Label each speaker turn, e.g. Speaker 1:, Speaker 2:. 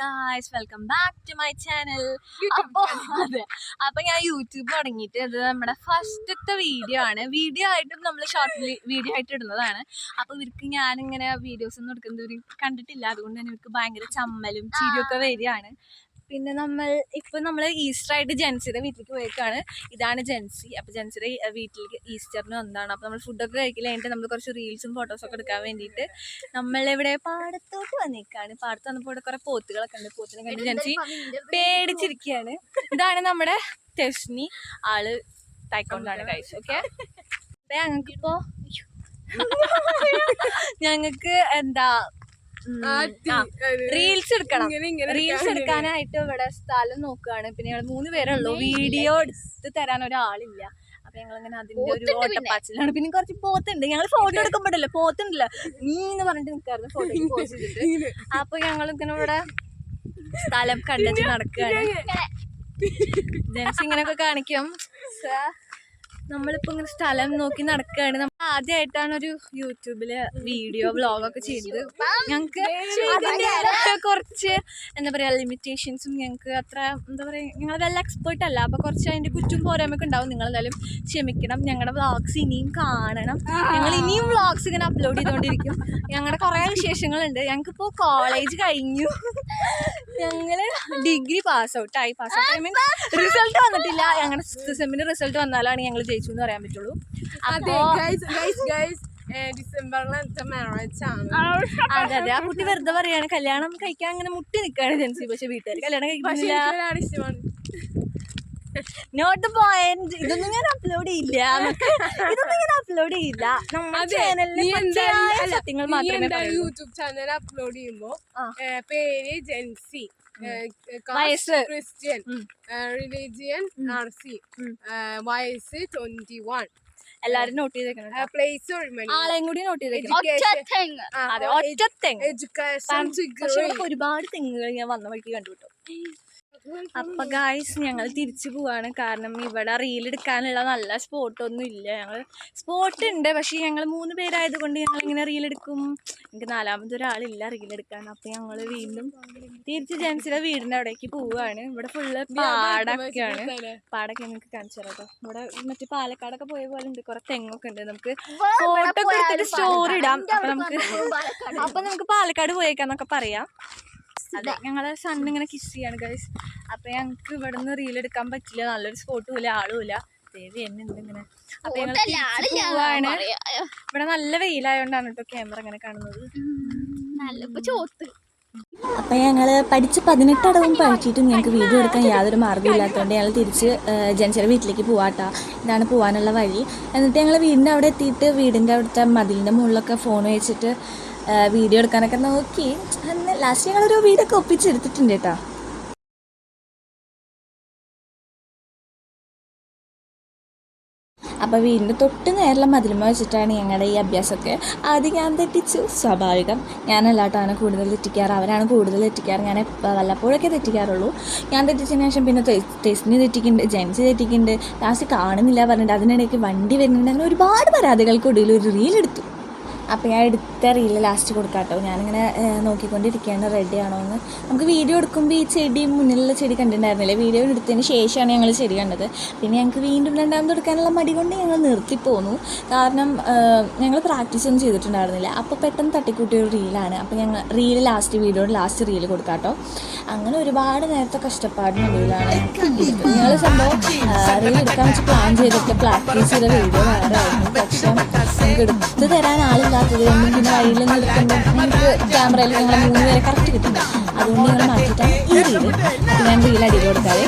Speaker 1: Guys welcome back to my channel അപ്പൊ അതെ. അപ്പൊ ഞാൻ യൂട്യൂബ് തുടങ്ങിയിട്ട് ഇത് നമ്മുടെ ഫസ്റ്റത്തെ വീഡിയോ ആണ്. വീഡിയോ ആയിട്ടും നമ്മൾ ഷോർട്ട് വീഡിയോ ആയിട്ട് ഇടുന്നതാണ്. അപ്പൊ ഇവർക്ക് ഞാനിങ്ങനെ വീഡിയോസ് ഒന്നും എടുക്കുന്നത് ഇവർ കണ്ടിട്ടില്ല. അതുകൊണ്ട് തന്നെ ഇവർക്ക് ഭയങ്കര ചമ്മലും ചിരിയൊക്കെ വരികയാണ്. പിന്നെ നമ്മൾ ഇപ്പൊ നമ്മൾ ഈസ്റ്റർ ആയിട്ട് ജെൻസിയുടെ വീട്ടിലേക്ക് പോയേക്കാണ്. ഇതാണ് ജെൻസി. അപ്പൊ ജെൻസിയുടെ വീട്ടിലേക്ക് ഈസ്റ്ററിന് വന്നതാണ്. അപ്പൊ നമ്മൾ ഫുഡൊക്കെ കഴിക്കൽ കഴിഞ്ഞിട്ട് നമ്മൾ കുറച്ച് റീൽസും ഫോട്ടോസും ഒക്കെ എടുക്കാൻ വേണ്ടിയിട്ട് നമ്മൾ നമ്മളിവിടെ പാടത്തോട്ട് വന്നേക്കാണ്. പാടത്ത് വന്നപ്പോൾ ഇവിടെ കുറെ പോത്തുകളൊക്കെ ഉണ്ട്. പോത്തിനെ കണ്ട് ജെൻസി പേടിച്ചിരിക്കുകയാണ് ഇതാണ് നമ്മുടെ ടെഷ്നി ആൾ തൈക്കൊണ്ടാണ് കഴിച്ചത് ഓക്കെ ഞങ്ങൾക്കിപ്പോ ഞങ്ങക്ക് എന്താ റീൽസ് എടുക്കണം. റീൽസ് എടുക്കാനായിട്ട് ഇവിടെ സ്ഥലം നോക്കുകയാണ്. പിന്നെ ഞങ്ങൾ മൂന്ന് പേരുള്ളൂ. ഉള്ളൂ വീഡിയോ എടുത്ത് തരാൻ ഒരാളില്ല. അപ്പൊ ഞങ്ങൾ ഇങ്ങനെ അതിന്റെ ഒരു ഓട്ടപ്പാച്ചിലാണ് പിന്നെ. കുറച്ച് പോത്തുണ്ട്. ഞങ്ങൾ ഫോട്ടോ എടുക്കുമ്പോഴല്ലേ? പോത്തുണ്ടല്ലോ. നീ എന്ന് പറഞ്ഞിട്ട് നിൽക്കാറുണ്ട് ഫോട്ടോ പോസ്റ്റ് ചെയ്തിട്ട്. അപ്പൊ ഞങ്ങൾ ഇങ്ങനെ ഇവിടെ സ്ഥലം കണ്ടിട്ട് നടക്കുകയാണ്. ജനസ് ഇങ്ങനെയൊക്കെ കാണിക്കും. നമ്മളിപ്പോ ഇങ്ങനെ സ്ഥലം നോക്കി നടക്കുകയാണ് നമ്മൾ ആദ്യമായിട്ടാണ് ഒരു യൂട്യൂബിൽ വീഡിയോ വ്ളോഗൊക്കെ ചെയ്തത് അതിന്റെതായ കുറച്ച് എന്താ പറയാ ലിമിറ്റേഷൻസും ഞങ്ങൾക്ക് അത്ര എന്താ പറയാ ഞങ്ങൾ വല്ല എക്സ്പേർട്ട് അല്ല. അപ്പൊ കുറച്ച് അതിന്റെ കുറ്റും പോരായ്മയൊക്കെ ഉണ്ടാവും. നിങ്ങൾ എന്തായാലും ക്ഷമിക്കണം. ഞങ്ങളുടെ വ്ളോഗ്സ് ഇനിയും കാണണം. ഞങ്ങൾ ഇനിയും വ്ളോഗ്സ് ഇങ്ങനെ അപ്ലോഡ് ചെയ്തുകൊണ്ടിരിക്കും ഞങ്ങളുടെ കുറേ വിശേഷങ്ങളുണ്ട്. ഞങ്ങൾക്കിപ്പോ കോളേജ് കഴിഞ്ഞു. ഞങ്ങൾ ഡിഗ്രി പാസ് ഔട്ട് ആയി pass out I mean result വന്നിട്ടില്ല ഞങ്ങളുടെ സിക്സ് റിസൾട്ട് വന്നാലാണ് ഞങ്ങൾ ജയിച്ചു എന്ന് പറയാൻ പറ്റുള്ളൂ.
Speaker 2: അതെ
Speaker 1: അതെ ആ കുട്ടി വെറുതെ പറയാണ് കല്യാണം കഴിക്കാൻ അങ്ങനെ മുട്ടി നിൽക്കുകയാണ് ജെൻസി. പക്ഷെ വീട്ടുകാർ കല്യാണം
Speaker 2: കഴിക്കാൻ
Speaker 1: കഴിക്കുന്നില്ല.
Speaker 2: ഇഷ്ടമാണ്
Speaker 1: നോട്ട് പോയിന്റ് ഇതൊന്നും ഞാൻ അപ്ലോഡ് ചെയ്യില്ല. ഇതൊന്നും ഞാൻ അപ്ലോഡ് ചെയ്യില്ല. സത്യങ്ങൾ മാത്രമേ
Speaker 2: യൂട്യൂബ് ചാനൽ അപ്ലോഡ് ചെയ്യുമ്പോ പേര് ജെൻസി. ക്രിസ്ത്യൻ റിലീജിയൻ
Speaker 1: നർസി
Speaker 2: ആർ സി വയസ്സ്. ട്വന്റി വൺ
Speaker 1: എല്ലാരും നോട്ട് ചെയ്തേക്കണം
Speaker 2: പ്ലേസ്
Speaker 1: ആളെയും കൂടി നോട്ട് ചെയ്തേക്കണം. ഒരുപാട് തെങ്ങുകൾ ഞാൻ വന്ന വഴിക്ക് കണ്ടു കേട്ടോ അപ്പൊ ഗായ്സ് ഞങ്ങൾ തിരിച്ചു പോവാണ്. കാരണം ഇവിടെ റീലെടുക്കാനുള്ള നല്ല സ്പോട്ട് ഒന്നും ഇല്ല. ഞങ്ങൾ സ്പോട്ട് ഉണ്ട്. പക്ഷെ ഞങ്ങൾ മൂന്ന് പേരായത് കൊണ്ട് ഞങ്ങൾ ഇങ്ങനെ റീലെടുക്കും എനിക്ക് നാലാമത് ഒരാളില്ല റീലെടുക്കാൻ അപ്പൊ ഞങ്ങൾ വീണ്ടും തിരിച്ച് ജെൻസിലെ വീടിന്റെ അവിടേക്ക് പോവുകയാണ് ഇവിടെ ഫുള്ള് പാടൊക്കെയാണ്. പാടൊക്കെ നിങ്ങൾക്ക് കാണിച്ചു തരാം ഇവിടെ മറ്റേ പാലക്കാടൊക്കെ പോയ പോലെ ഉണ്ട്. കുറെ തെങ്ങൊക്കെ ഉണ്ട്. നമുക്ക് ഫോട്ടോ ഒക്കെ എടുത്തിട്ട് സ്റ്റോറി ഇടാം. അപ്പൊ നമുക്ക് അപ്പൊ നമുക്ക് പാലക്കാട് പോയേക്കാന്നൊക്കെ പറയാം. അതെ ഞങ്ങളെ സൺ ഇങ്ങനെ കിസ് ചെയ്യാണ് ഗൈസ് അപ്പൊ ഞങ്ങക്ക് ഇവിടെ നിന്ന് റീൽ എടുക്കാൻ പറ്റില്ല. നല്ലൊരു സ്പോട്ടും ഇല്ല ആളും ഇല്ല. ദേവി എന്നെ ഉണ്ട് ഇങ്ങനെ അപ്പൊ ഞങ്ങൾ പോവാണ്. ഇവിടെ നല്ല വെയിലായോണ്ടാണ് കേട്ടോ ക്യാമറ ഇങ്ങനെ കാണുന്നത്. അപ്പം ഞങ്ങൾ പഠിച്ച് പതിനെട്ടടവും പഠിച്ചിട്ടും ഞങ്ങൾക്ക് വീഡിയോ എടുക്കാൻ യാതൊരു മാർഗവും ഇല്ലാത്തതുകൊണ്ട് ഞങ്ങൾ തിരിച്ച് ജനിച്ചയുടെ വീട്ടിലേക്ക് പോവാട്ടാ. ഇതാണ് പോകാനുള്ള വഴി. എന്നിട്ട് ഞങ്ങൾ വീടിന്റെ അവിടെ എത്തിയിട്ട് വീടിന്റെ അവിടുത്തെ മതിലിന്റെ മുകളിലൊക്കെ ഫോൺ വെച്ചിട്ട് വീഡിയോ എടുക്കാനൊക്കെ നോക്കി. അന്ന് ലാസ്റ്റ് ഞങ്ങളൊരു വീടൊക്കെ ഒപ്പിച്ചെടുത്തിട്ടുണ്ട് കേട്ടോ. അപ്പോൾ വീടിന്റെ തൊട്ട് നേരെയുള്ള മതിലുമ വെച്ചിട്ടാണ് ഞങ്ങളുടെ ഈ അഭ്യാസമൊക്കെ. ആദ്യം ഞാൻ തെറ്റിച്ചു. സ്വാഭാവികം. ഞാനല്ലാട്ടാണ് കൂടുതൽ തെറ്റിക്കാറ്. അവരാണ് കൂടുതൽ തെറ്റിക്കാറ്. ഞാൻ വല്ലപ്പോഴൊക്കെ തെറ്റിക്കാറുള്ളൂ. ഞാൻ തെറ്റിച്ചതിന് ശേഷം പിന്നെ ടെസ്റ്റിന് തെറ്റിക്കുന്നുണ്ട് ജെൻസ് തെറ്റിക്കുന്നുണ്ട്. ലാസ്റ്റ് കാണുന്നില്ല പറഞ്ഞിട്ട് അതിനിടയ്ക്ക് വണ്ടി വരുന്നുണ്ട്. അങ്ങനെ ഒരുപാട് പരാതികൾക്കൊടുവിൽ ഒരു റീൽ എടുത്തു. അപ്പോൾ ഞാൻ എടുത്ത റീൽ ലാസ്റ്റ് കൊടുക്കാം കേട്ടോ ഞാനിങ്ങനെ നോക്കിക്കൊണ്ടിരിക്കുകയാണ്. റെഡി ആണോ എന്ന് നമുക്ക് വീഡിയോ എടുക്കുമ്പോൾ ഈ ചെടി മുന്നിലുള്ള ചെടി കണ്ടിട്ടുണ്ടായിരുന്നില്ലേ? വീഡിയോ എടുത്തതിന് ശേഷമാണ് ഞങ്ങൾ ചെടി കണ്ടത്. പിന്നെ ഞങ്ങൾക്ക് വീണ്ടും രണ്ടാമത് എടുക്കാനുള്ള മടി കൊണ്ട് ഞങ്ങൾ നിർത്തിപ്പോന്നു കാരണം ഞങ്ങൾ പ്രാക്ടീസ് ഒന്നും ചെയ്തിട്ടുണ്ടായിരുന്നില്ല. അപ്പോൾ പെട്ടെന്ന് തട്ടിക്കൂട്ടിയ ഒരു റീലാണ് അപ്പോൾ ഞങ്ങൾ റീൽ ലാസ്റ്റ് വീഡിയോയുടെ ലാസ്റ്റ് റീൽ കൊടുക്കാം കേട്ടോ അങ്ങനെ ഒരുപാട് നേരത്തെ കഷ്ടപ്പാടിനൊടുവിലാണ് ഞങ്ങൾ സംഭവം റീൽ എടുക്കാൻ വെച്ച് പ്ലാൻ ചെയ്തിട്ട് പ്രാക്ടീസ് ചെയ്ത വീഡിയോ വേറെ ആയിരുന്നു. പക്ഷേ നമുക്ക് എടുത്ത് തരാൻ കൊണ്ടും പിന്നെ വഴിയിൽ ക്യാമറയിൽ ഞങ്ങൾ മൂന്ന് പേരെ കറക്റ്റ് കിട്ടും അതുകൊണ്ട് ഞങ്ങൾ മാറ്റിയിട്ടാണ് ഈ ഞാൻ വീലടി കൊടുക്കാതെ